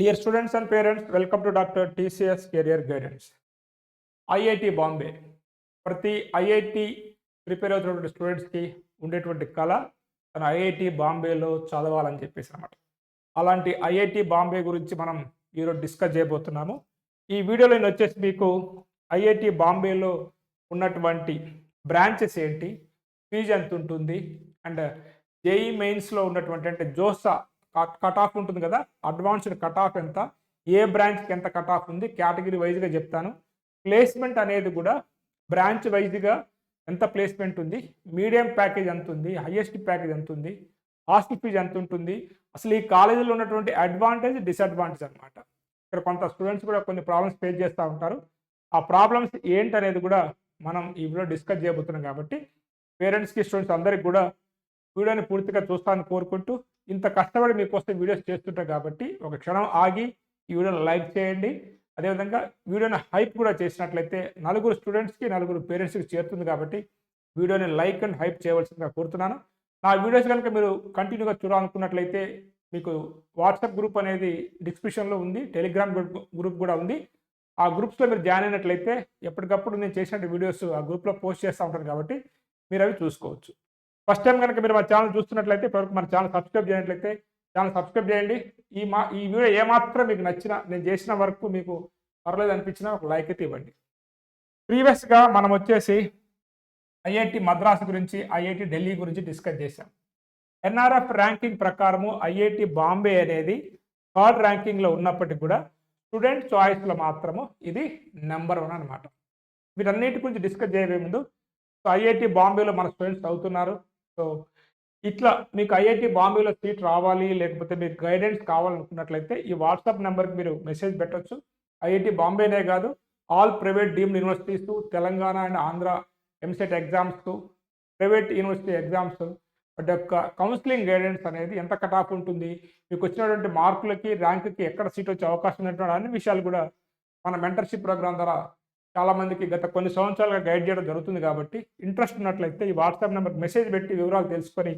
Dear students and parents welcome to doctor TCS career guidance IIT Bombay ప్రతి IIT prepare అవుతున్నటువంటి స్టూడెంట్స్కి ఉండేటువంటి కళ తన ఐఐటి బాంబేలో చదవాలని చెప్పేసి అనమాట అలాంటి ఐఐటి బాంబే గురించి మనం ఈరోజు డిస్కస్ చేయబోతున్నాము. ఈ వీడియోలో నేను వచ్చేసి మీకు ఐఐటి బాంబేలో ఉన్నటువంటి బ్రాంచెస్ ఏంటి ఫీజు ఎంత ఉంటుంది అండ్ జేఈ మెయిన్స్లో ఉన్నటువంటి అంటే జోసా కట్ ఆఫ్ ఉంటుంది కదా? అడ్వాన్స్డ్ కట్ ఆఫ్ ఎంత? ఏ బ్రాంచ్కి ఎంత కట్ ఆఫ్ ఉంది? కేటగిరీ వైజ్గా చెప్తాను. ప్లేస్మెంట్ అనేది కూడా బ్రాంచ్ వైజ్గా ఎంత ప్లేస్మెంట్ ఉంది? మీడియం ప్యాకేజ్ ఎంత ఉంది? హైయెస్ట్ ప్యాకేజ్ ఎంత ఉంది? హాస్టల్ ఫీజు ఎంత ఉంటుంది? అసలు ఈ కాలేజీలో ఉన్నటువంటి అడ్వాంటేజ్ డిసడ్వాంటేజ్ అనమాట ఇక్కడ కొంత స్టూడెంట్స్ కూడా కొన్ని ప్రాబ్లమ్స్ ఫేస్ చేస్తూ ఉంటారు. ఆ ప్రాబ్లమ్స్ ఏంటనేది కూడా మనం ఈ వీడియో డిస్కస్ చేయబోతున్నాం కాబట్టి పేరెంట్స్కి స్టూడెంట్స్ అందరికి కూడా వీడియోని పూర్తిగా చూస్తానని కోరుకుంటూ ఇంత కష్టపడి మీకోసం వీడియోస్ చేస్తుంటాం కాబట్టి ఒక క్షణం ఆగి ఈ వీడియోని లైక్ చేయండి. అదేవిధంగా వీడియోని హైప్ కూడా చేసినట్లయితే నలుగురు స్టూడెంట్స్కి నలుగురు పేరెంట్స్కి చేరుతుంది కాబట్టి వీడియోని లైక్ అండ్ హైప్ చేయవలసిందిగా కోరుతున్నాను. నా వీడియోస్ కనుక మీరు కంటిన్యూగా చూడాలనుకున్నట్లయితే మీకు వాట్సాప్ గ్రూప్ అనేది డిస్క్రిప్షన్లో ఉంది టెలిగ్రామ్ గ్రూప్ గ్రూప్ కూడా ఉంది. ఆ గ్రూప్స్లో మీరు జాయిన్ అయినట్లయితే ఎప్పటికప్పుడు నేను చేసిన వీడియోస్ ఆ గ్రూప్లో పోస్ట్ చేస్తూ ఉంటాను కాబట్టి మీరు అవి చూసుకోవచ్చు. ఫస్ట్ టైం కనుక మీరు మా ఛానల్ చూస్తున్నట్లయితే ఇప్పటివరకు మన ఛానల్ సబ్స్క్రైబ్ చేయనట్లయితే ఛానల్ సబ్స్క్రైబ్ చేయండి. ఈ మా ఈ వీడియో ఏమాత్రం మీకు నచ్చిన నేను చేసిన వరకు మీకు పర్లేదు అనిపించినా ఒక లైక్ అయితే ఇవ్వండి. ప్రీవియస్గా మనం వచ్చేసి ఐఐటి మద్రాసు గురించి ఐఐటి ఢిల్లీ గురించి డిస్కస్ చేశాం. ఎన్ఆర్ఎఫ్ ర్యాంకింగ్ ప్రకారము ఐఐటి బాంబే అనేది థర్డ్ ర్యాంకింగ్లో ఉన్నప్పటికీ కూడా స్టూడెంట్ చాయిస్లో మాత్రము ఇది నెంబర్ వన్ అనమాట వీటన్నిటి గురించి డిస్కస్ చేయబోయే ముందు సో ఐఐటి బాంబేలో మన స్టూడెంట్స్ చదువుతున్నారు. సో ఇట్లా మీకు ఐఐటి బాంబేలో సీట్ రావాలి లేకపోతే మీకు గైడెన్స్ కావాలనుకున్నట్లయితే ఈ వాట్సాప్ నెంబర్కి మీరు మెసేజ్ పెట్టొచ్చు. ఐఐటి బాంబేనే కాదు all private deemed universities Telangana and Andhra EAMCET exams private university exams వాటి యొక్క కౌన్సిలింగ్ గైడెన్స్ అనేది ఎంత కట్ ఆఫ్ ఉంటుంది మీకు వచ్చినటువంటి మార్కులకి ర్యాంకుకి ఎక్కడ సీట్ వచ్చే అవకాశం ఉన్నటువంటి అన్ని విషయాలు కూడా మన మెంటర్షిప్ ప్రోగ్రామ్ ద్వారా చాలా మందికి గత కొన్ని సంవత్సరాలుగా గైడ్ చేయడం జరుగుతుంది కాబట్టి ఇంట్రెస్ట్ ఉన్నట్లయితే ఈ వాట్సాప్ నెంబర్ మెసేజ్ పెట్టి వివరాలు తెలుసుకొని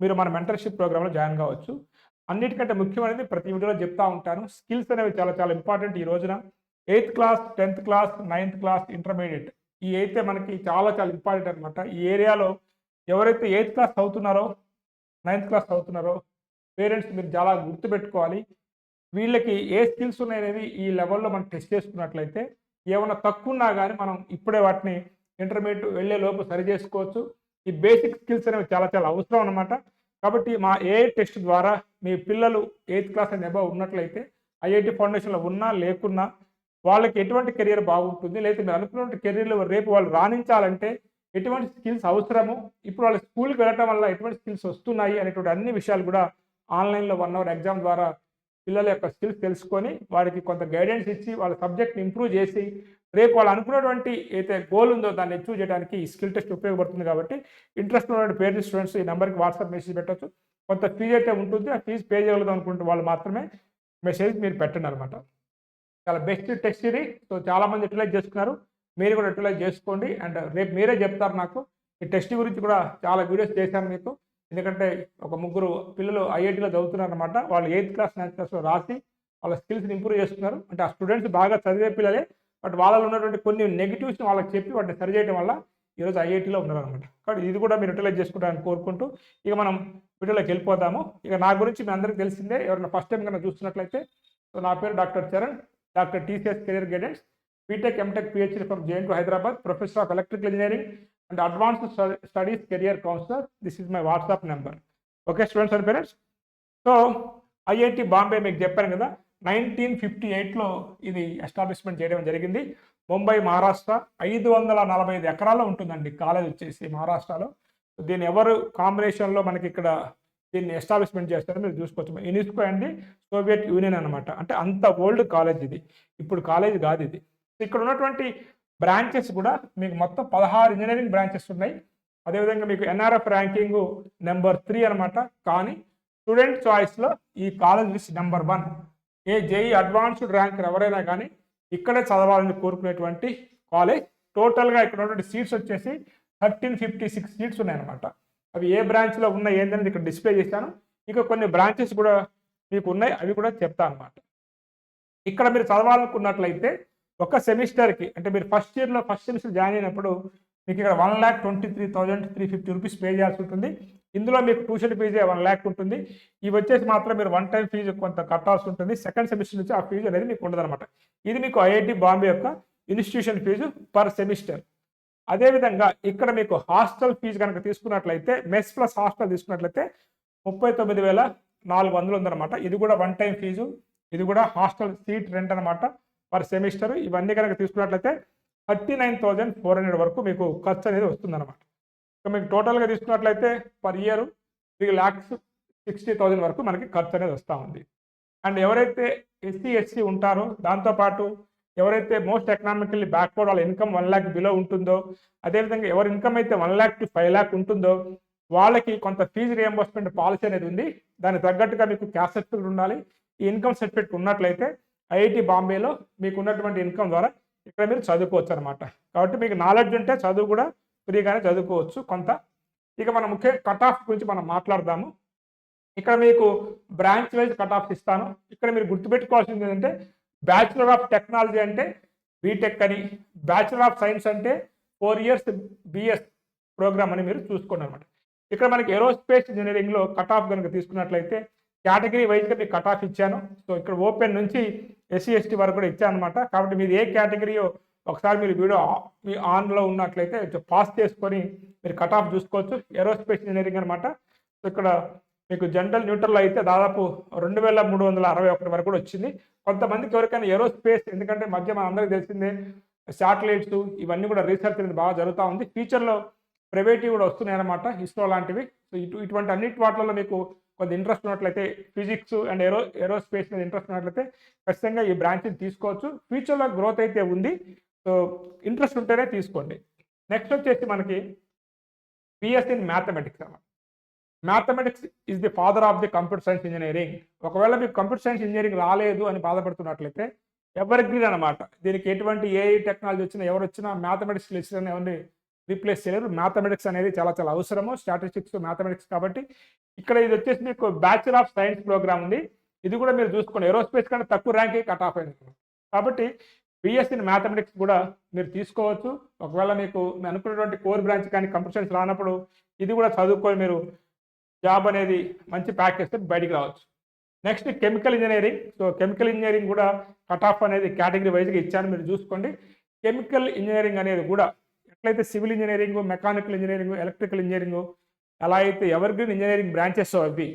మీరు మన మెంటర్షిప్ ప్రోగ్రాంలో జాయిన్ కావచ్చు. అన్నిటికంటే ముఖ్యమైనది ప్రతి వీడియోలో చెప్తా ఉంటాను. స్కిల్స్ అనేవి చాలా చాలా ఇంపార్టెంట్ ఈ రోజున. Eighth class tenth class ninth class intermediate ఈ అయితే మనకి చాలా చాలా ఇంపార్టెంట్ అనమాట ఈ ఏరియాలో ఎవరైతే ఎయిత్ క్లాస్ చదువుతున్నారో నైన్త్ క్లాస్ చదువుతున్నారో పేరెంట్స్ మీరు చాలా గుర్తుపెట్టుకోవాలి. వీళ్ళకి ఏ స్కిల్స్ ఉన్నాయనేది ఈ లెవెల్లో మనం టెస్ట్ చేసుకున్నట్లయితే ఏమైనా తక్కువ ఉన్నా కానీ మనం ఇప్పుడే వాటిని ఇంటర్మీడియట్ వెళ్ళే లోపు సరి చేసుకోవచ్చు. ఈ బేసిక్ స్కిల్స్ అనేవి చాలా చాలా అవసరం అనమాట కాబట్టి మా ఏఐ టెస్ట్ ద్వారా మీ పిల్లలు ఎయిత్ క్లాస్ అండ్ అబవ్ ఉన్నట్లయితే ఐఐటి ఫౌండేషన్లో ఉన్నా లేకున్నా వాళ్ళకి ఎటువంటి కెరియర్ బాగుంటుంది లేదా మీరు అనుకున్న కెరీర్లో రేపు వాళ్ళు రాణించాలంటే ఎటువంటి స్కిల్స్ అవసరము? ఇప్పుడు వాళ్ళ స్కూల్కి వెళ్ళటం వల్ల ఎటువంటి స్కిల్స్ వస్తున్నాయి అనేటువంటి అన్ని విషయాలు కూడా ఆన్లైన్లో వన్ అవర్ ఎగ్జామ్ ద్వారా పిల్లల యొక్క స్కిల్స్ తెలుసుకొని వారికి కొంత గైడెన్స్ ఇచ్చి వాళ్ళ సబ్జెక్ట్ని ఇంప్రూవ్ చేసి రేపు వాళ్ళు అనుకున్నటువంటి అయితే గోల్ ఉందో దాన్ని అచీవ్ చేయడానికి ఈ స్కిల్ టెస్ట్ ఉపయోగపడుతుంది కాబట్టి ఇంట్రెస్ట్ ఉన్నటువంటి పేరెంట్స్ స్టూడెంట్స్ ఈ నెంబర్కి వాట్సాప్ మెసేజ్ పెట్టవచ్చు కొంత ఫీజు అయితే ఉంటుంది. ఆ ఫీజు పే చేయగలదు అనుకుంటే వాళ్ళు మాత్రమే మెసేజ్ మీరు పెట్టండి అనమాట చాలా బెస్ట్ టెస్ట్ ఇది. సో చాలామంది యూటిలైజ్ చేసుకున్నారు మీరు కూడా యూటిలైజ్ చేసుకోండి. అండ్ రేపు మీరే చెప్తారు నాకు. ఈ టెస్ట్ గురించి కూడా చాలా వీడియోస్ చేశాను మీకు. ఎందుకంటే ఒక ముగ్గురు పిల్లలు ఐఐటీలో చదువుతున్నారు అనమాట వాళ్ళు ఎయిత్ క్లాస్ నైన్త్ క్లాస్లో రాసి వాళ్ళ స్కిల్స్ని ఇంప్రూవ్ చేస్తున్నారు. అంటే ఆ స్టూడెంట్స్ బాగా చదివే పిల్లలే బట్ వాళ్ళలో ఉన్నటువంటి కొన్ని నెగిటివ్స్ని వాళ్ళకి చెప్పి వాటిని సరిచేయడం వల్ల ఈరోజు ఐఐటీలో ఉన్నారు అనమాట కాబట్టి ఇది కూడా మీరు యూటిలైజ్ చేసుకుంటారని కోరుకుంటూ ఇక మనం వీడియోలోకి వెళ్ళిపోతాము ఇక నా గురించి మీ అందరికీ తెలిసిందే ఎవరైనా ఫస్ట్ టైం కన్నా చూస్తున్నట్లయితే సో నా పేరు doctor Charan doctor TCS career guidance BTech MTech PhD from JN Hyderabad professor of electrical engineering and advanced studies career counsellor this is my WhatsApp number. Okay students and parents? So IIT Bombay మీకు చెప్పాను కదా nineteen fifty ఎయిట్లో ఇది establishment చేయడం జరిగింది. ముంబై మహారాష్ట్ర ఐదు వందల నలభై ఐదు ఎకరాల్లో ఉంటుందండి కాలేజ్ వచ్చేసి మహారాష్ట్రలో. దీన్ని ఎవరు కాంబినేషన్లో మనకి ఇక్కడ దీన్ని ఎస్టాబ్లిష్మెంట్ చేస్తారో మీరు చూసుకోవచ్చు. యునెస్కో అండి సోవియట్ యూనియన్ అనమాట అంటే అంత ఓల్డ్ కాలేజ్ ఇది. ఇప్పుడు కాలేజ్ కాదు ఇది. ఇక్కడ ఉన్నటువంటి బ్రాంచెస్ కూడా మీకు మొత్తం పదహారు ఇంజనీరింగ్ బ్రాంచెస్ ఉన్నాయి. అదేవిధంగా మీకు ఎన్ఆర్ఎఫ్ ర్యాంకింగ్ నెంబర్ త్రీ అనమాట కానీ స్టూడెంట్ చాయిస్లో ఈ కాలేజ్ లిస్ట్ నెంబర్ వన్ ఏ జేఈ అడ్వాన్స్డ్ ర్యాంక్ ఎవరైనా కానీ ఇక్కడే చదవాలని కోరుకునేటువంటి కాలేజ్ టోటల్గా ఇక్కడ ఉన్నటువంటి సీట్స్ వచ్చేసి థర్టీన్ ఫిఫ్టీ సిక్స్ సీట్స్ ఉన్నాయన్నమాట అవి ఏ బ్రాంచ్లో ఉన్నాయి ఏంటనేది ఇక్కడ డిస్ప్లే చేశాను. ఇంకా కొన్ని బ్రాంచెస్ కూడా మీకు ఉన్నాయి. అవి కూడా చెప్తా అనమాట ఇక్కడ మీరు చదవాలనుకున్నట్లయితే ఒక సెమిస్టర్కి అంటే మీరు ఫస్ట్ ఇయర్లో ఫస్ట్ సెమిస్టర్ జాయిన్ అయినప్పుడు మీకు ఇక్కడ one lakh twenty three thousand three fifty rupees pay చేయాల్సి ఉంటుంది. ఇందులో మీకు ట్యూషన్ ఫీజే వన్ ల్యాక్ ఉంటుంది. ఇవి వచ్చేసి మాత్రం మీరు వన్ టైం ఫీజు కొంత కట్టాల్సి ఉంటుంది. సెకండ్ సెమిస్టర్ నుంచి ఆ ఫీజు అనేది మీకు ఉండదన్నమాట. ఇది మీకు ఐఐటి బాంబే యొక్క ఇన్స్టిట్యూషన్ ఫీజు పర్ సెమిస్టర్ అదేవిధంగా ఇక్కడ మీకు హాస్టల్ ఫీజు కనుక తీసుకున్నట్లయితే మెస్ ప్లస్ హాస్టల్ తీసుకున్నట్లయితే ముప్పై తొమ్మిది వేల నాలుగు వందలు ఉందన్నమాట. ఇది కూడా వన్ టైం ఫీజు ఇది కూడా హాస్టల్ సీట్ రెంట్ అనమాట పర్ సెమిస్టర్ ఇవన్నీ కనుక తీసుకున్నట్లయితే thirty nine thousand four hundred వరకు మీకు ఖర్చు అనేది వస్తుందన్నమాట. ఇక మీకు టోటల్గా తీసుకున్నట్లయితే per year three lakhs sixty thousand వరకు మనకి ఖర్చు అనేది వస్తూ ఉంది. అండ్ ఎవరైతే ఎస్సీ ఎస్సీ ఉంటారో దాంతోపాటు ఎవరైతే మోస్ట్ ఎకనామికల్లీ బ్యాక్వర్డ్ వాళ్ళ ఇన్కమ్ వన్ ల్యాక్ బిలో ఉంటుందో అదేవిధంగా ఎవరి ఇన్కమ్ అయితే one lakh to five lakh ఉంటుందో వాళ్ళకి కొంత ఫీజు రియంబర్స్మెంట్ పాలసీ అనేది ఉంది. దానికి తగ్గట్టుగా మీకు క్యాష్ సర్టిఫికేట్ ఉండాలి. ఈ ఇన్కమ్ సర్టిఫికేట్ ఉన్నట్లయితే ఐఐటి బాంబేలో మీకు ఉన్నటువంటి ఇన్కమ్ ద్వారా ఇక్కడ మీరు చదువుకోవచ్చు అనమాట కాబట్టి మీకు నాలెడ్జ్ ఉంటే చదువు కూడా ఫ్రీగానే చదువుకోవచ్చు కొంత. ఇక మనం ముఖ్య కట్ ఆఫ్ గురించి మనం మాట్లాడదాము. ఇక్కడ మీకు బ్రాంచ్ వైజ్ కట్ ఆఫ్ ఇస్తాను. ఇక్కడ మీరు గుర్తుపెట్టుకోవాల్సింది ఏంటంటే బ్యాచులర్ ఆఫ్ టెక్నాలజీ అంటే బీటెక్ అని బ్యాచులర్ ఆఫ్ సైన్స్ అంటే ఫోర్ ఇయర్స్ బిఎస్ ప్రోగ్రామ్ అని మీరు చూసుకోండి అనమాట. ఇక్కడ మనకి ఏరోస్పేస్ ఇంజనీరింగ్లో కట్ ఆఫ్ కనుక తీసుకున్నట్లయితే కేటగిరీ వైజ్గా మీకు కట్ ఆఫ్ ఇచ్చాను. సో ఇక్కడ ఓపెన్ నుంచి ఎస్సీ ఎస్టీ వరకు కూడా ఇచ్చాను అనమాట కాబట్టి మీరు ఏ కేటగిరీయో ఒకసారి మీరు వీడియో మీ ఆన్లో ఉన్నట్లయితే పాస్ చేసుకొని మీరు కట్ ఆఫ్ చూసుకోవచ్చు. ఏరోస్పేస్ ఇంజనీరింగ్ అనమాట సో ఇక్కడ మీకు జనరల్ న్యూట్రల్లో అయితే దాదాపు రెండు వేల మూడు వందల అరవై ఒకటి వరకు కూడా వచ్చింది. కొంతమందికి ఎవరికైనా ఏరోస్పేస్ ఎందుకంటే మధ్య మన అందరికీ తెలిసిందే శాటిలైట్స్ ఇవన్నీ కూడా రీసెర్చ్ అనేది బాగా జరుగుతూ ఉంది. ఫ్యూచర్లో ప్రైవేటివ్ కూడా వస్తున్నాయి అనమాట ఇస్రో లాంటివి. సో ఇటు ఇటువంటి అన్నిటి వాటిలో మీకు కొంత ఇంట్రెస్ట్ ఉన్నట్లయితే ఫిజిక్స్ అండ్ ఏరో ఏరోస్పేస్ మీద ఇంట్రెస్ట్ ఉన్నట్లయితే ఖచ్చితంగా ఈ బ్రాంచ్ని తీసుకోవచ్చు. ఫ్యూచర్లో గ్రోత్ అయితే ఉంది. సో ఇంట్రెస్ట్ ఉంటేనే తీసుకోండి. నెక్స్ట్ వచ్చేసి మనకి బిఎస్సీ ఇన్ మ్యాథమెటిక్స్ అన్నమాట. Mathematics is the father of the computer science engineering ఒకవేళ మీకు కంప్యూటర్ సైన్స్ ఇంజనీరింగ్ రాలేదు అని బాధపడుతున్నట్లయితే ఎవర్ గ్రీన్ అనమాట దీనికి ఎటువంటి ఏ టెక్నాలజీ వచ్చినా ఎవరు వచ్చినా మ్యాథమెటిక్స్ లెక్చర్ ఎవరిని రీప్లేస్ చేయలేరు. మ్యాథమెటిక్స్ అనేది చాలా చాలా అవసరము. స్టాటిస్టిక్స్ మ్యాథమెటిక్స్ కాబట్టి ఇక్కడ ఇది వచ్చేసి మీకు బ్యాచులర్ ఆఫ్ సైన్స్ ప్రోగ్రామ్ ఉంది. ఇది కూడా మీరు చూసుకోండి. ఏరోస్పేస్ కంటే తక్కువ ర్యాంకే కట్ ఆఫ్ అయింది. కాబట్టి బిఎస్సీ మ్యాథమెటిక్స్ కూడా మీరు తీసుకోవచ్చు. ఒకవేళ మీకు మీరు అనుకున్నటువంటి కోర్ బ్రాంచ్ కానీ కంప్యూటర్ రానప్పుడు ఇది కూడా చదువుకొని మీరు జాబ్ అనేది మంచి ప్యాక్ చేస్తే బయటికి రావచ్చు. Next chemical engineering. So chemical engineering కూడా కట్ ఆఫ్ అనేది కేటగిరీ వైజ్గా ఇచ్చాను. మీరు చూసుకోండి. కెమికల్ ఇంజనీరింగ్ అనేది కూడా ఎట్లయితే civil engineering mechanical engineering electrical engineering ఎలా అయితే ఎవర్ గ్రీన్ ఇంజనీరింగ్ బ్రాంచెస్ అవి.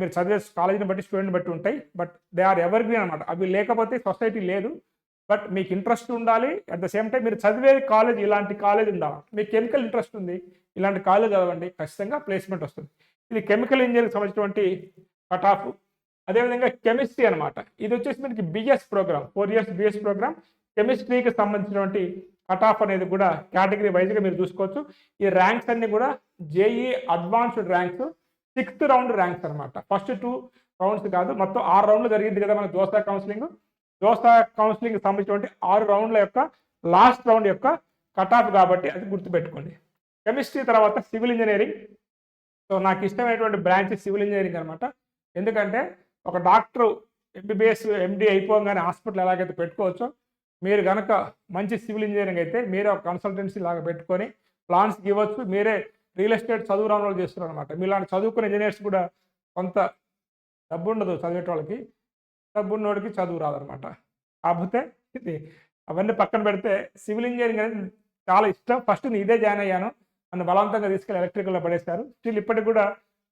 మీరు చదివే కాలేజీని బట్టి స్టూడెంట్ బట్టి ఉంటాయి. But they are evergreen అనమాట అవి లేకపోతే సొసైటీ లేదు. బట్ మీకు ఇంట్రెస్ట్ ఉండాలి. అట్ ద సేమ్ టైం మీరు చదివే కాలేజ్ ఇలాంటి కాలేజ్ ఉండాలి. మీకు కెమికల్ ఇంట్రెస్ట్ ఉంది. ఇలాంటి కాలేజ్ చదవండి. ఖచ్చితంగా ప్లేస్మెంట్ వస్తుంది. ఇది కెమికల్ ఇంజనీరింగ్ సంబంధించినటువంటి కట్ ఆఫ్. అదేవిధంగా కెమిస్ట్రీ అనమాట ఇది వచ్చేసి మనకి BS program. Four years BS program. కెమిస్ట్రీకి సంబంధించినటువంటి కట్ ఆఫ్ అనేది కూడా కేటగిరీ వైజ్గా మీరు చూసుకోవచ్చు. ఈ ర్యాంక్స్ అన్ని కూడా JEE advanced ranks sixth round ranks అనమాట ఫస్ట్ టూ రౌండ్స్ కాదు మొత్తం ఆరు రౌండ్లు జరిగింది కదా మన దోస్తా కౌన్సిలింగ్. దోస్తా కౌన్సిలింగ్ సంబంధించినటువంటి ఆరు రౌండ్ల యొక్క లాస్ట్ రౌండ్ యొక్క కట్ ఆఫ్ కాబట్టి అది గుర్తుపెట్టుకోండి. కెమిస్ట్రీ తర్వాత సివిల్ ఇంజనీరింగ్. సో నాకు ఇష్టమైనటువంటి బ్రాంచ్ సివిల్ ఇంజనీరింగ్ అనమాట ఎందుకంటే ఒక డాక్టర్ ఎంబీబీఎస్ ఎండి అయిపోగానే హాస్పిటల్ ఎలాగైతే పెట్టుకోవచ్చో మీరు కనుక మంచి సివిల్ ఇంజనీరింగ్ అయితే మీరే ఒక కన్సల్టెన్సీ లాగా పెట్టుకొని ప్లాన్స్ ఇవ్వచ్చు. మీరే రియల్ ఎస్టేట్ చదువు రాని వాళ్ళు చేస్తున్నారు అనమాట మీలాంటి చదువుకున్న ఇంజనీర్స్ కూడా కొంత డబ్బు ఉండదు చదివేట వాళ్ళకి డబ్బు ఉన్నోడికి చదువు రాదనమాట కాకపోతే ఇది అవన్నీ పక్కన పెడితే సివిల్ ఇంజనీరింగ్ అనేది చాలా ఇష్టం. ఫస్ట్ నేను ఇదే జాయిన్ అయ్యాను. నన్ను బలవంతంగా తీసుకెళ్ళి ఎలక్ట్రికల్లో పడేశారు. స్టిల్ ఇప్పటికి కూడా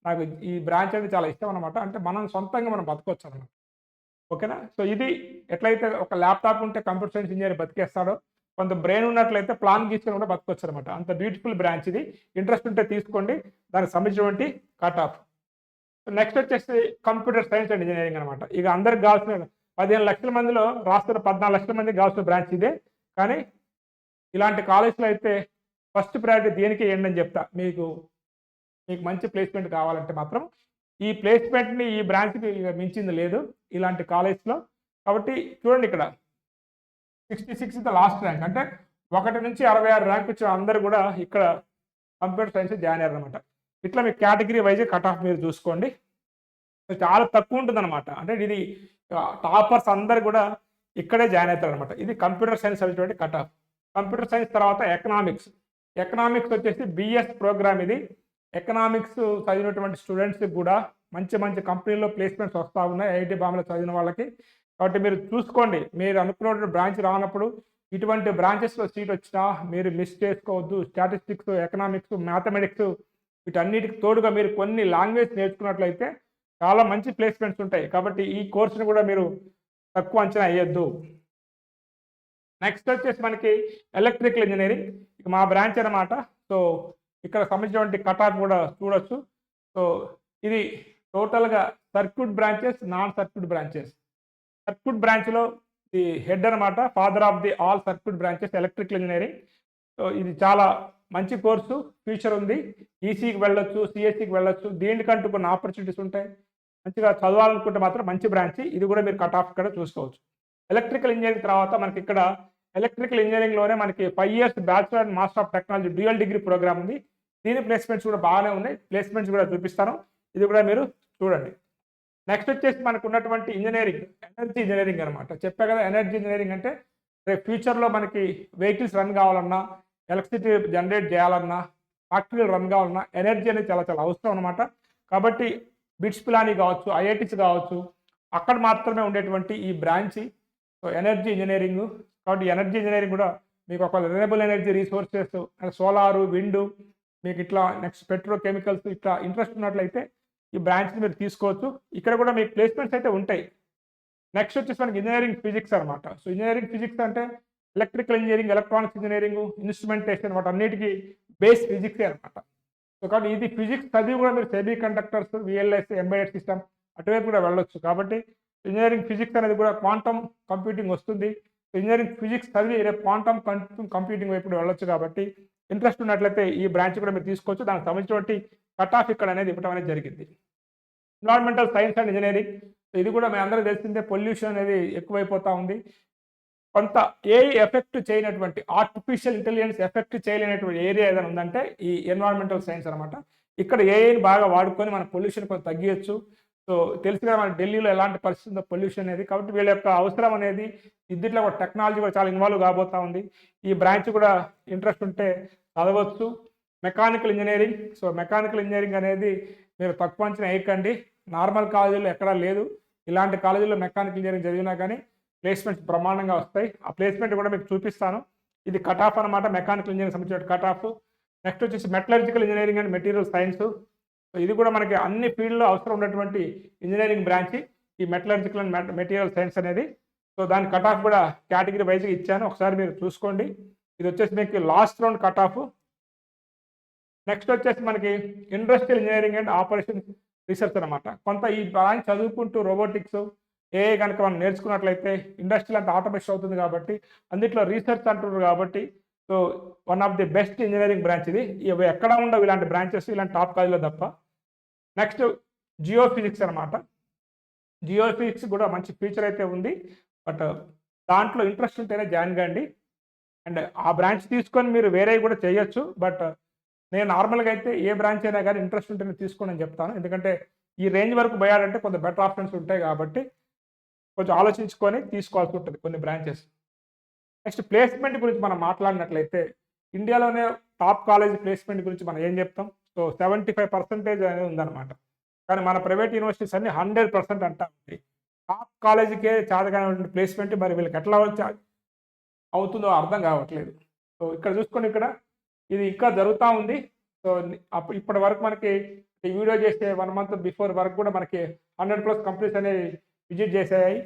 నాకు ఈ బ్రాంచ్ అనేది చాలా ఇష్టం అనమాట అంటే మనం సొంతంగా మనం బతకొచ్చు అనమాట ఓకేనా? సో ఇది ఎట్లయితే ఒక ల్యాప్టాప్ ఉంటే కంప్యూటర్ సైన్స్ ఇంజనీర్ బతికేస్తాడో కొంత బ్రెయిన్ ఉన్నట్లయితే ప్లాన్ గీసుకొని కూడా బతకొచ్చు అనమాట అంత బ్యూటిఫుల్ బ్రాంచ్ ఇది. ఇంట్రెస్ట్ ఉంటే తీసుకోండి. దానికి సంబంధించినటువంటి కట్ ఆఫ్. నెక్స్ట్ వచ్చేసి కంప్యూటర్ సైన్స్ అండ్ ఇంజనీరింగ్ అనమాట ఇక అందరికి కావాల్సిన పదిహేను లక్షల మందిలో రాష్ట్ర పద్నాలుగు లక్షల మందికి కావాల్సిన బ్రాంచ్ ఇదే. కానీ ఇలాంటి కాలేజ్లో అయితే ఫస్ట్ ప్రయారిటీ దేనికి ఏంటని చెప్తా. మీకు మీకు మంచి ప్లేస్మెంట్ కావాలంటే మాత్రం ఈ ప్లేస్మెంట్ని ఈ బ్రాంచ్కి మించింది లేదు ఇలాంటి కాలేజ్లో కాబట్టి చూడండి ఇక్కడ. Sixty six the last rank అంటే ఒకటి నుంచి అరవై ఆరు ర్యాంక్ వచ్చిన అందరు కూడా ఇక్కడ కంప్యూటర్ సైన్స్ జాయిన్ అయ్యారు అనమాట ఇట్లా మీ కేటగిరీ వైజ్ కట్ ఆఫ్ మీరు చూసుకోండి. చాలా తక్కువ ఉంటుంది అనమాట అంటే ఇది టాపర్స్ అందరు కూడా ఇక్కడే జాయిన్ అవుతారు అనమాట ఇది కంప్యూటర్ సైన్స్ అనేటువంటి కట్ ఆఫ్ కంప్యూటర్ సైన్స్ తర్వాత ఎకనామిక్స్ ఎకనామిక్స్ వచ్చేసి బిఎస్ ప్రోగ్రామ్ ఇది. ఎకనామిక్స్ చదివినటువంటి స్టూడెంట్స్కి కూడా మంచి మంచి కంపెనీల్లో ప్లేస్మెంట్స్ వస్తూ ఉన్నాయి. ఐఐటి బాంబేలో చదివిన వాళ్ళకి. కాబట్టి మీరు చూసుకోండి. మీరు అనుకున్నటువంటి బ్రాంచ్ రానప్పుడు ఇటువంటి బ్రాంచెస్లో సీట్ వచ్చినా మీరు మిస్ చేసుకోవద్దు. స్టాటిస్టిక్స్ ఎకనామిక్స్ మ్యాథమెటిక్స్ వీటన్నిటికి తోడుగా మీరు కొన్ని లాంగ్వేజ్ నేర్చుకున్నట్లయితే చాలా మంచి ప్లేస్మెంట్స్ ఉంటాయి. కాబట్టి ఈ కోర్సును కూడా మీరు తక్కువ అంచనా వేయొద్దు. నెక్స్ట్ వచ్చేసి మనకి ఎలక్ట్రికల్ ఇంజనీరింగ్ ఇక మా బ్రాంచ్ అనమాట సో ఇక్కడ సంబంధించినటువంటి కటాఫ్ కూడా చూడొచ్చు. సో ఇది టోటల్గా circuit branches non circuit branches circuit బ్రాంచ్లో ది హెడ్ అనమాట father of the all circuit branches electrical engineering so ఇది చాలా మంచి కోర్సు ఫ్యూచర్ ఉంది. ఈసీకి వెళ్ళొచ్చు సిఎస్సికి వెళ్ళొచ్చు దీనికంటూ కొన్ని ఆపర్చునిటీస్ ఉంటాయి. మంచిగా చదవాలనుకుంటే మాత్రం మంచి బ్రాంచ్ ఇది కూడా మీరు కట్ ఆఫ్ ఇక్కడ చూసుకోవచ్చు. ఎలక్ట్రికల్ ఇంజనీరింగ్ తర్వాత మనకి ఇక్కడ ఎలక్ట్రికల్ ఇంజనీరింగ్లోనే మనకి five years bachelor and master of technology dual degree program ఉంది. దీని ప్లేస్మెంట్స్ కూడా బాగానే ఉన్నాయి. ప్లేస్మెంట్స్ కూడా చూపిస్తాను. ఇది కూడా మీరు చూడండి. నెక్స్ట్ వచ్చేసి మనకు ఉన్నటువంటి ఇంజనీరింగ్ ఎనర్జీ ఇంజనీరింగ్ అనమాట చెప్పా కదా ఎనర్జీ ఇంజనీరింగ్ అంటే రేపు ఫ్యూచర్లో మనకి వెహికల్స్ రన్ కావాలన్నా ఎలక్ట్రిసిటీ జనరేట్ చేయాలన్నా ఫ్యాక్టరీలు రన్ కావాలన్నా ఎనర్జీ అనేది చాలా చాలా అవసరం అనమాట కాబట్టి బిట్స్ పిలానీ కావచ్చు ఐఐటిస్ కావచ్చు అక్కడ మాత్రమే ఉండేటువంటి ఈ బ్రాంచ్. సో ఎనర్జీ ఇంజనీరింగ్ కాబట్టి ఎనర్జీ ఇంజనీరింగ్ కూడా మీకు ఒక renewable energy resources solar wind మీకు ఇట్లా నెక్స్ట్ పెట్రో కెమికల్స్ ఇట్లా ఇంట్రెస్ట్ ఉన్నట్లయితే ఈ బ్రాంచ్ని మీరు తీసుకోవచ్చు. ఇక్కడ కూడా మీకు ప్లేస్మెంట్స్ అయితే ఉంటాయి. నెక్స్ట్ వచ్చేసి మనకి ఇంజనీరింగ్ ఫిజిక్స్ అనమాట సో ఇంజనీరింగ్ ఫిజిక్స్ అంటే electrical engineering electronics engineering instrumentation వాటి అన్నిటికీ బేస్ ఫిజిక్సే అనమాట సో కాబట్టి ఇది ఫిజిక్స్ చదివి కూడా మీరు semiconductors VLS embedded system అటువైపు కూడా వెళ్ళొచ్చు. కాబట్టి ఇంజనీరింగ్ ఫిజిక్స్ అనేది కూడా క్వాంటమ్ కంప్యూటింగ్ వస్తుంది. ఇంజనీరింగ్ ఫిజిక్స్ చదివి రేపు క్వాంటమ్ కంప్యూటింగ్ వైపు కూడా వెళ్ళొచ్చు కాబట్టి ఇంట్రెస్ట్ ఉన్నట్లయితే ఈ బ్రాంచ్ కూడా మీరు తీసుకోవచ్చు. దానికి సంబంధించినటువంటి కట్ ఆఫ్ ఇక్కడ అనేది ఇవ్వడం అనేది జరిగింది. ఎన్విరాన్మెంటల్ సైన్స్ అండ్ ఇంజనీరింగ్ ఇది కూడా మీ అందరూ తెలిసిందే పొల్యూషన్ అనేది ఎక్కువైపోతూ ఉంది. కొంత ఏ ఎఫెక్ట్ చేయనటువంటి ఆర్టిఫిషియల్ ఇంటెలిజెన్స్ ఎఫెక్ట్ చేయలేనటువంటి ఏరియా ఏదైనా ఉందంటే ఈ ఎన్విరాన్మెంటల్ సైన్స్ అనమాట ఇక్కడ ఏఐని బాగా వాడుకొని మన పొల్యూషన్ కొంత తగ్గించచ్చు సో తెలుసు కదా మన ఢిల్లీలో ఎలాంటి పరిస్థితి ఉందో పొల్యూషన్ అనేది. కాబట్టి వీళ్ళ యొక్క అవసరం అనేది ఇద్దరిలో కూడా టెక్నాలజీ కూడా చాలా ఇన్వాల్వ్ కాబోతా ఉంది. ఈ బ్రాంచ్ కూడా ఇంట్రెస్ట్ ఉంటే చదవచ్చు. Mechanical engineering so mechanical engineering అనేది మీరు తక్కువ అంచనా వేయకండి. నార్మల్ కాలేజీలో ఎక్కడా లేదు. ఇలాంటి కాలేజీలో మెకానికల్ ఇంజనీరింగ్ చదివినా కానీ ప్లేస్మెంట్స్ బ్రహ్మాండంగా వస్తాయి. ఆ ప్లేస్మెంట్ కూడా మీకు చూపిస్తాను. ఇది కట్ ఆఫ్ అనమాట మెకానికల్ ఇంజనీరింగ్ సంబంధించిన కట్ ఆఫ్ నెక్స్ట్ వచ్చేసి metallurgical engineering and material science so ఇది కూడా మనకి అన్ని ఫీల్డ్లో అవసరం ఉన్నటువంటి ఇంజనీరింగ్ బ్రాంచ్. ఈ మెటలర్జికల్ అండ్ మెటీరియల్ సైన్స్ అనేది. సో దాని కట్ ఆఫ్ కూడా కేటగిరీ వైజ్గా ఇచ్చాను. ఒకసారి మీరు చూసుకోండి. ఇది వచ్చేసి మీకు last round cut off next వచ్చేసి మనకి industrial engineering and operation research అనమాట కొంత ఈ బ్రాంచ్ చదువుకుంటూ రోబోటిక్స్ ఏ కనుక మనం నేర్చుకున్నట్లయితే ఇండస్ట్రియల్ అంతా ఆటోమేషన్ అవుతుంది కాబట్టి అందుట్లో రీసెర్చ్ అంటున్నారు కాబట్టి so one of the best engineering branch ఇది. ఇవి ఎక్కడ ఉండవు ఇలాంటి బ్రాంచెస్ ఇలాంటి టాప్ కాలేజీలో తప్ప. నెక్స్ట్ జియో ఫిజిక్స్ అనమాట జియో ఫిజిక్స్ కూడా మంచి ఫ్యూచర్ అయితే ఉంది. బట్ దాంట్లో ఇంట్రెస్ట్ ఉంటేనే జాయిన్ కండి. అండ్ ఆ బ్రాంచ్ తీసుకొని మీరు వేరే కూడా చేయొచ్చు. బట్ నేను నార్మల్గా అయితే ఏ బ్రాంచ్ అయినా కానీ ఇంట్రెస్ట్ ఉంటేనే తీసుకోండి అని చెప్తాను. ఎందుకంటే ఈ రేంజ్ వరకు పోయాడంటే కొంత బెటర్ ఆప్షన్స్ ఉంటాయి కాబట్టి కొంచెం ఆలోచించుకొని తీసుకోవాల్సి ఉంటుంది కొన్ని బ్రాంచెస్ నెక్స్ట్ ప్లేస్మెంట్ గురించి మనం మాట్లాడినట్లయితే ఇండియాలోనే టాప్ కాలేజ్ ప్లేస్మెంట్ గురించి మనం ఏం చెప్తాం? సో సెవెంటీ ఫైవ్ పర్సెంటేజ్ అనేది ఉందన్నమాట. కానీ మన ప్రైవేట్ యూనివర్సిటీస్ అన్ని హండ్రెడ్ పర్సెంట్ అంటా ఉంటాయి టాప్ కాలేజీకే చాదగానే ప్లేస్మెంట్ మరి వీళ్ళకి ఎట్లా వచ్చి అవుతుందో అర్థం కావట్లేదు. సో ఇక్కడ చూసుకొని ఇక్కడ. ఇది ఇంకా జరుగుతూ ఉంది. సో అప్పుడు ఇప్పటి వరకు మనకి ఈ వీడియో చేసే వన్ మంత్ బిఫోర్ వరకు కూడా మనకి హండ్రెడ్ ప్లస్ కంపెనీస్ అనేవి విజిట్ చేసాయి.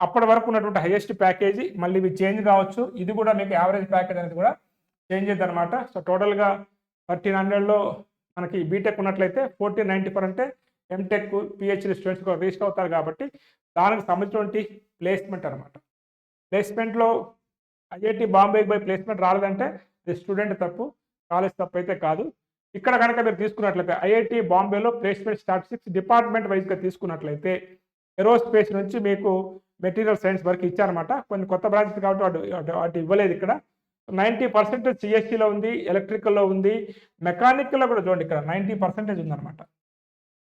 అప్పటి వరకు ఉన్నటువంటి హైయెస్ట్ ప్యాకేజీ మళ్ళీ ఇవి చేంజ్ కావచ్చు. ఇది కూడా మీకు యావరేజ్ ప్యాకేజ్ అనేది కూడా చేంజ్ అవుతుంది అనమాట సో టోటల్గా థర్టీన్ హండ్రెడ్లో మనకి బీటెక్ ఉన్నట్లయితే ఫోర్టీన్ నైంటీ ఫోర్ అంటే ఎంటెక్ పిహెచ్డి స్టూడెంట్స్ కూడా రిజిస్టర్ అవుతారు కాబట్టి దానికి సంబంధించినటువంటి ప్లేస్మెంట్ అనమాట ప్లేస్మెంట్లో ఐఐటి బాంబేకి పోయి ప్లేస్మెంట్ రాలేదంటే ఇది స్టూడెంట్ తప్పు కాలేజ్ తప్పు అయితే కాదు. ఇక్కడ కనుక మీరు తీసుకున్నట్లయితే ఐఐటి బాంబేలో ప్లేస్మెంట్ స్టాటిస్టిక్స్ డిపార్ట్మెంట్ వైజ్గా తీసుకున్నట్లయితే ఏరోస్పేస్ నుంచి మీకు మెటీరియల్ సైన్స్ వరకు ఇచ్చారనమాట కొన్ని కొత్త బ్రాంచెస్ కాబట్టి అటు అటు- ఇవ్వలేదు ఇక్కడ. నైంటీ పర్సెంటేజ్ సిఎస్సిలో ఉంది ఎలక్ట్రికల్లో ఉంది మెకానికల్లో కూడా చూడండి ఇక్కడ నైంటీ పర్సెంటేజ్ ఉందన్నమాట.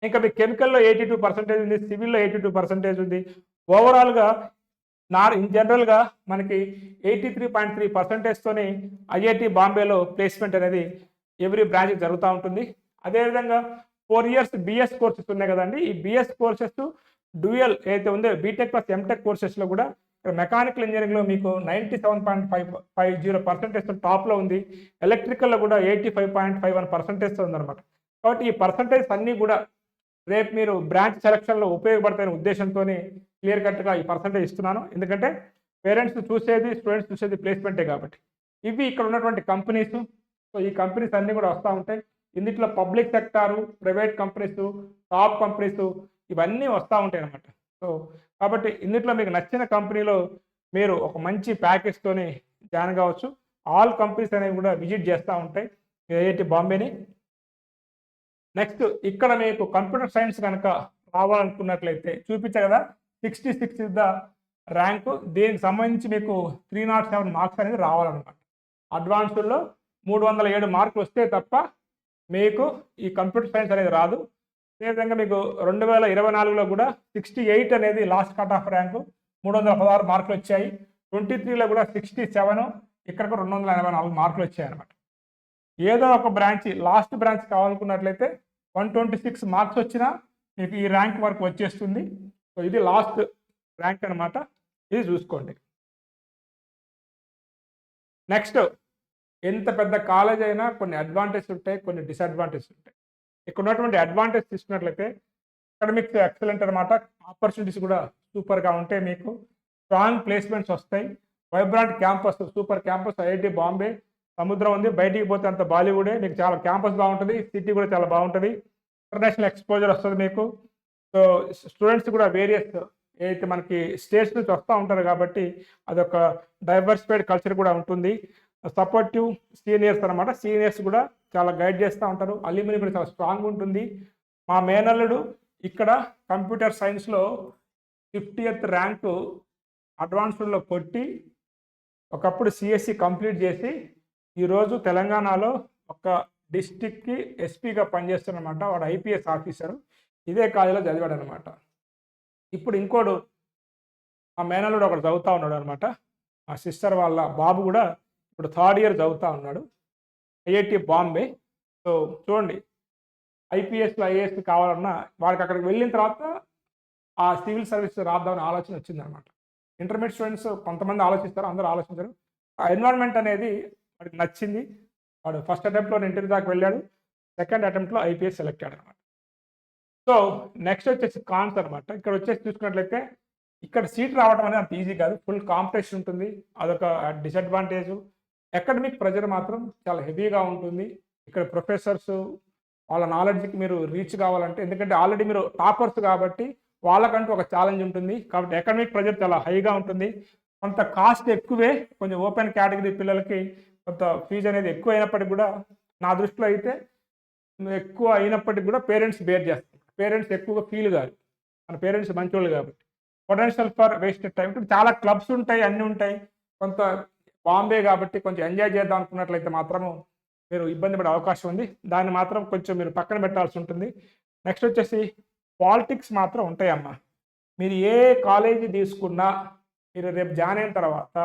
ఇంకా మీకు కెమికల్లో ఎయిటీ టూ పర్సెంటేజ్ ఉంది సివిల్లో ఎయిటీ టూ పర్సెంటేజ్ ఉంది. ఓవరాల్గా నా ఇన్ జనరల్గా మనకి ఎయిటీ త్రీ పాయింట్ త్రీ పర్సెంటేజ్తోని ఐఐటి బాంబేలో ప్లేస్మెంట్ అనేది ఎవ్రీ బ్రాంచ్ జరుగుతూ ఉంటుంది. అదేవిధంగా ఫోర్ ఇయర్స్ బిఎస్ కోర్సెస్ ఉన్నాయి కదండి. ఈ బిఎస్ కోర్సెస్ డ్యూయల్ ఏదైతే ఉందో బీటెక్ ప్లస్ ఎంటెక్ కోర్సెస్లో కూడా ఇక్కడ మెకానికల్ ఇంజనీరింగ్లో మీకు ninety seven point five five zero percentage టాప్లో ఉంది. ఎలక్ట్రికల్లో కూడా eighty five point five one percentage ఉందన్నమాట. కాబట్టి ఈ పర్సంటేజ్ అన్నీ కూడా రేపు మీరు బ్రాంచ్ సెలక్షన్లో ఉపయోగపడతాయనే ఉద్దేశంతో క్లియర్ కట్గా ఈ పర్సంటేజ్ ఇస్తున్నాను. ఎందుకంటే పేరెంట్స్ చూసేది స్టూడెంట్స్ చూసేది ప్లేస్మెంటే కాబట్టి. ఇవి ఇక్కడ ఉన్నటువంటి కంపెనీస్ సో ఈ కంపెనీస్ అన్నీ కూడా వస్తూ ఉంటాయి. ఇందులో public sector private companies top companies ఇవన్నీ వస్తూ ఉంటాయి అనమాట సో కాబట్టి ఇందులో మీకు నచ్చిన కంపెనీలో మీరు ఒక మంచి ప్యాకేజ్తోనే జాయిన్ కావచ్చు. ఆల్ కంపెనీస్ అనేవి కూడా విజిట్ చేస్తూ ఉంటాయి. ఐఐటి బాంబేని. నెక్స్ట్ ఇక్కడ మీకు కంప్యూటర్ సైన్స్ కనుక రావాలనుకున్నట్లయితే చూపించా కదా sixty six is the rank దీనికి సంబంధించి మీకు త్రీ నాట్ సెవెన్ మార్క్స్ అనేది రావాలన్నమాట. అడ్వాన్స్డ్లో మూడు వందల ఏడు మార్కులు వస్తే తప్ప మీకు ఈ కంప్యూటర్ సైన్స్ అనేది రాదు. అదేవిధంగా మీకు రెండు వేల ఇరవై నాలుగులో కూడా సిక్స్టీ ఎయిట్ అనేది లాస్ట్ కట్ ఆఫ్ ర్యాంకు మూడు వందల పదహారు మార్కులు వచ్చాయి. ట్వంటీ త్రీలో కూడా సిక్స్టీ సెవెన్ ఇక్కడికి రెండు వందల ఎనభై నాలుగు మార్కులు వచ్చాయి అనమాట ఏదో ఒక బ్రాంచ్ లాస్ట్ బ్రాంచ్ కావాలనుకున్నట్లయితే వన్ ట్వంటీ సిక్స్ మార్క్స్ వచ్చినా మీకు ఈ ర్యాంక్ వరకు వచ్చేస్తుంది. సో ఇది లాస్ట్ ర్యాంక్ అనమాట ఇది చూసుకోండి. నెక్స్ట్ ఎంత పెద్ద కాలేజ్ అయినా కొన్ని అడ్వాంటేజ్ ఉంటాయి కొన్ని డిసడ్వాంటేజ్ ఉంటాయి. ఇక్కడ ఉన్నటువంటి అడ్వాంటేజ్ తీసుకున్నట్లయితే అకాడమిక్స్ ఎక్సలెంట్ అనమాట ఆపర్చునిటీస్ కూడా సూపర్గా ఉంటాయి మీకు. స్ట్రాంగ్ ప్లేస్మెంట్స్ వస్తాయి. Vibrant campus super campus IIT Bombay. సముద్రం ఉంది. బయటికి పోతే అంత బాలీవుడే మీకు చాలా క్యాంపస్ బాగుంటుంది. సిటీ కూడా చాలా బాగుంటుంది. ఇంటర్నేషనల్ ఎక్స్పోజర్ వస్తుంది మీకు. సో స్టూడెంట్స్ కూడా వేరియస్ ఏదైతే మనకి స్టేట్స్ నుంచి వస్తూ ఉంటారు కాబట్టి అదొక డైవర్సిఫైడ్ కల్చర్ కూడా ఉంటుంది. సపోర్టివ్ సీనియర్స్ అనమాట సీనియర్స్ కూడా చాలా గైడ్ చేస్తూ ఉంటారు. అల్యూమిని కూడా చాలా స్ట్రాంగ్ ఉంటుంది. మా మేనల్లుడు ఇక్కడ కంప్యూటర్ సైన్స్లో ఫిఫ్టీయత్ ర్యాంకు అడ్వాన్స్డ్లో కొట్టి ఒకప్పుడు సిఎస్సి కంప్లీట్ చేసి ఈరోజు తెలంగాణలో ఒక డిస్టిక్కి ఎస్పీగా పనిచేస్తున్నమాట వాడు ఐపీఎస్ ఆఫీసర్ ఇదే కాలేజీలో చదివాడు అనమాట ఇప్పుడు ఇంకోడు మా మేనల్లుడు ఒకడు చదువుతూ ఉన్నాడు అనమాట మా సిస్టర్ వాళ్ళ బాబు కూడా ఇప్పుడు థర్డ్ ఇయర్ చదువుతూ ఉన్నాడు. ఐఐటి బాంబే. సో చూడండి ఐపీఎస్లో ఐఏఎస్ కావాలన్నా వాడికి అక్కడికి వెళ్ళిన తర్వాత ఆ సివిల్ సర్వీస్ రాద్దామని ఆలోచన వచ్చిందనమాట. ఇంటర్మీడియట్ స్టూడెంట్స్ కొంతమంది ఆలోచిస్తారు అందరూ ఆలోచించరు. ఆ ఎన్వైర్న్మెంట్ అనేది వాడికి నచ్చింది. వాడు ఫస్ట్ అటెంప్ట్లో ఇంటర్వ్యూ దాకా వెళ్ళాడు. సెకండ్ అటెంప్ట్లో ఐపీఎస్ సెలెక్ట్ అయ్యాడు అనమాట. సో నెక్స్ట్ వచ్చేసి కాన్స్ అనమాట. ఇక్కడ వచ్చేసి చూసుకున్నట్లయితే ఇక్కడ సీట్ రావడం అనేది అంత ఈజీ కాదు. ఫుల్ కాంపిటీషన్ ఉంటుంది. అదొక డిసడ్వాంటేజ్. అకాడమిక్ ప్రెజర్ మాత్రం చాలా హెవీగా ఉంటుంది. ఇక్కడ ప్రొఫెసర్స్ వాళ్ళ నాలెడ్జ్కి మీరు రీచ్ కావాలంటే ఎందుకంటే ఆల్రెడీ మీరు టాపర్స్ కాబట్టి వాళ్ళకంటూ ఒక ఛాలెంజ్ ఉంటుంది. కాబట్టి అకాడమిక్ ప్రెజర్ చాలా హైగా ఉంటుంది. కొంత కాస్ట్ ఎక్కువే కొంచెం ఓపెన్ కేటగిరీ పిల్లలకి కొంత ఫీజు అనేది ఎక్కువ అయినప్పటికీ కూడా నా దృష్టిలో అయితే ఎక్కువ అయినప్పటికీ కూడా పేరెంట్స్ బేర్ చేస్తారు. పేరెంట్స్ ఎక్కువగా ఫీల్ కాదు. మన పేరెంట్స్ మంచోళ్ళు కాబట్టి. పొటెన్షియల్ ఫర్ వేస్టెడ్ టైం చాలా క్లబ్స్ ఉంటాయి అన్నీ ఉంటాయి. కొంత బాంబే కాబట్టి కొంచెం ఎంజాయ్ చేద్దాం అనుకున్నట్లయితే మాత్రము మీరు ఇబ్బంది పడే అవకాశం ఉంది. దాన్ని మాత్రం కొంచెం మీరు పక్కన పెట్టాల్సి ఉంటుంది. నెక్స్ట్ వచ్చేసి పాలిటిక్స్ మాత్రం ఉంటాయమ్మా. మీరు ఏ కాలేజీ తీసుకున్నా మీరు రేపు జాయిన్ అయిన తర్వాత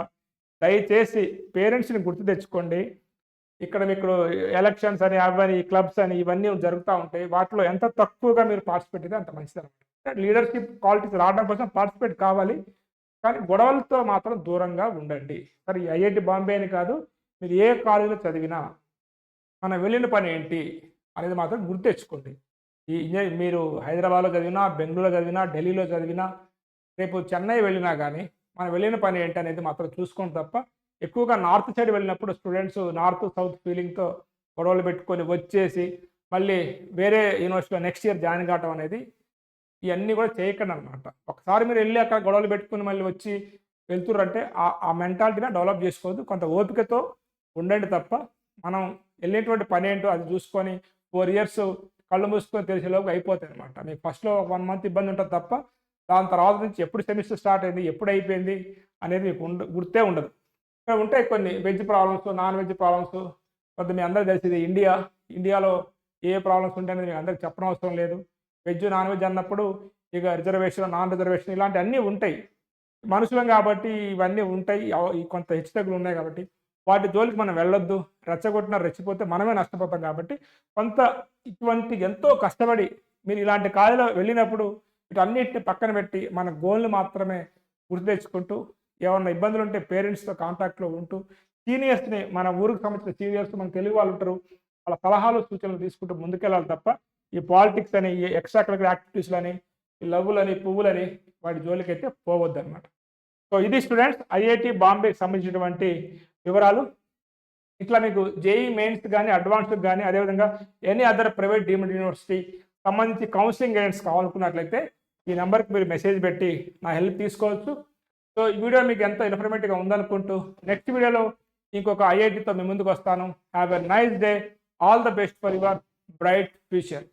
దయచేసి పేరెంట్స్ని గుర్తు తెచ్చుకోండి. ఇక్కడ మీకు ఎలక్షన్స్ అని అవని క్లబ్స్ అని ఇవన్నీ జరుగుతూ ఉంటాయి. వాటిలో ఎంత తక్కువగా మీరు పార్టిసిపేట్ అయితే అంత మంచిది అనమాట లీడర్షిప్ క్వాలిటీస్ రావడం కోసం పార్టిసిపేట్ కావాలి. కానీ గొడవలతో మాత్రం దూరంగా ఉండండి. సరే ఐఐటి బాంబే అని కాదు మీరు ఏ కాలేజీలో చదివినా మనం వెళ్ళిన పని ఏంటి అనేది మాత్రం గుర్తు తెచ్చుకోండి ఈ ఇంజ- మీరు హైదరాబాద్లో చదివినా బెంగళూరులో చదివినా ఢిల్లీలో చదివినా రేపు చెన్నై వెళ్ళినా కానీ మనం వెళ్ళిన పని ఏంటి అనేది మాత్రం చూసుకోండి తప్ప ఎక్కువగా నార్త్ సైడ్ వెళ్ళినప్పుడు స్టూడెంట్స్ నార్త్ సౌత్ ఫీలింగ్తో గొడవలు పెట్టుకొని వచ్చేసి మళ్ళీ వేరే యూనివర్సిటీలో నెక్స్ట్ ఇయర్ జాయిన్ కావటం అనేది ఇవన్నీ కూడా చేయకండి అనమాట ఒకసారి మీరు వెళ్ళి అక్కడ గొడవలు పెట్టుకుని మళ్ళీ వచ్చి వెళ్తుర్రంటే ఆ ఆ మెంటాలిటీని డెవలప్ చేసుకోవద్దు. కొంత ఓపికతో ఉండండి తప్ప మనం వెళ్ళేటువంటి పని ఏంటో అది చూసుకొని ఫోర్ ఇయర్స్ కళ్ళు మూసుకొని తెలిసేలోపు అయిపోతాయి అనమాట మీకు ఫస్ట్లో వన్ మంత్ ఇబ్బంది ఉంటుంది తప్ప దాని తర్వాత నుంచి ఎప్పుడు సెమిస్టర్ స్టార్ట్ అయింది ఎప్పుడు అయిపోయింది అనేది మీకు ఉండ గుర్తే ఉండదు. ఇక్కడ ఉంటాయి కొన్ని veg problems non veg problems కొంత మీ అందరికీ తెలిసింది ఇండియా ఇండియాలో ఏ ప్రాబ్లమ్స్ ఉంటాయనేది మీకు అందరికి చెప్పడం అవసరం లేదు. వెజ్ నాన్ వెజ్ అన్నప్పుడు ఇక రిజర్వేషన్ నాన్ రిజర్వేషన్ ఇలాంటి అన్నీ ఉంటాయి. మనుషులం కాబట్టి ఇవన్నీ ఉంటాయి. కొంత ఈ కొంత హెచ్చుతగ్గులు ఉన్నాయి కాబట్టి వాటి జోలికి మనం వెళ్ళొద్దు. రెచ్చగొట్టిన రెచ్చిపోతే మనమే నష్టపోతాం కాబట్టి కొంత ఇటువంటి ఎంతో కష్టపడి మీరు ఇలాంటి కాలంలో వెళ్ళినప్పుడు వీటన్నిటిని పక్కన పెట్టి మన గోల్ని మాత్రమే గుర్తు తెచ్చుకుంటూ ఏమన్నా ఇబ్బందులు ఉంటే పేరెంట్స్తో కాంటాక్ట్లో ఉంటూ సీనియర్స్ని మన ఊరికి సంబంధించిన సీనియర్స్ మన తెలుగు వాళ్ళు ఉంటారు. వాళ్ళ సలహాలు సూచనలు తీసుకుంటూ ముందుకెళ్ళాలి తప్ప ఈ పాలిటిక్స్ అని ఈ ఎక్స్ట్రా కరికులర్ యాక్టివిటీస్లు అని ఈ లవ్వులని పువ్వులని వాటి జోలికి అయితే పోవద్దు అనమాట సో ఇది స్టూడెంట్స్ ఐఐటి బాంబేకి సంబంధించినటువంటి వివరాలు. ఇట్లా మీకు జేఈ మెయిన్స్ కానీ అడ్వాన్స్డ్ కానీ అదేవిధంగా any other private deemed university సంబంధించి కౌన్సిలింగ్ గైడెన్స్ కావాలనుకున్నట్లయితే ఈ నెంబర్కి మీరు మెసేజ్ పెట్టి నా హెల్ప్ తీసుకోవచ్చు. సో ఈ వీడియో మీకు ఎంతో ఇన్ఫర్మేటివ్గా ఉందనుకుంటూ నెక్స్ట్ వీడియోలో ఇంకొక ఐఐటితో మీ ముందుకు వస్తాను. Have a nice day all the best for your bright future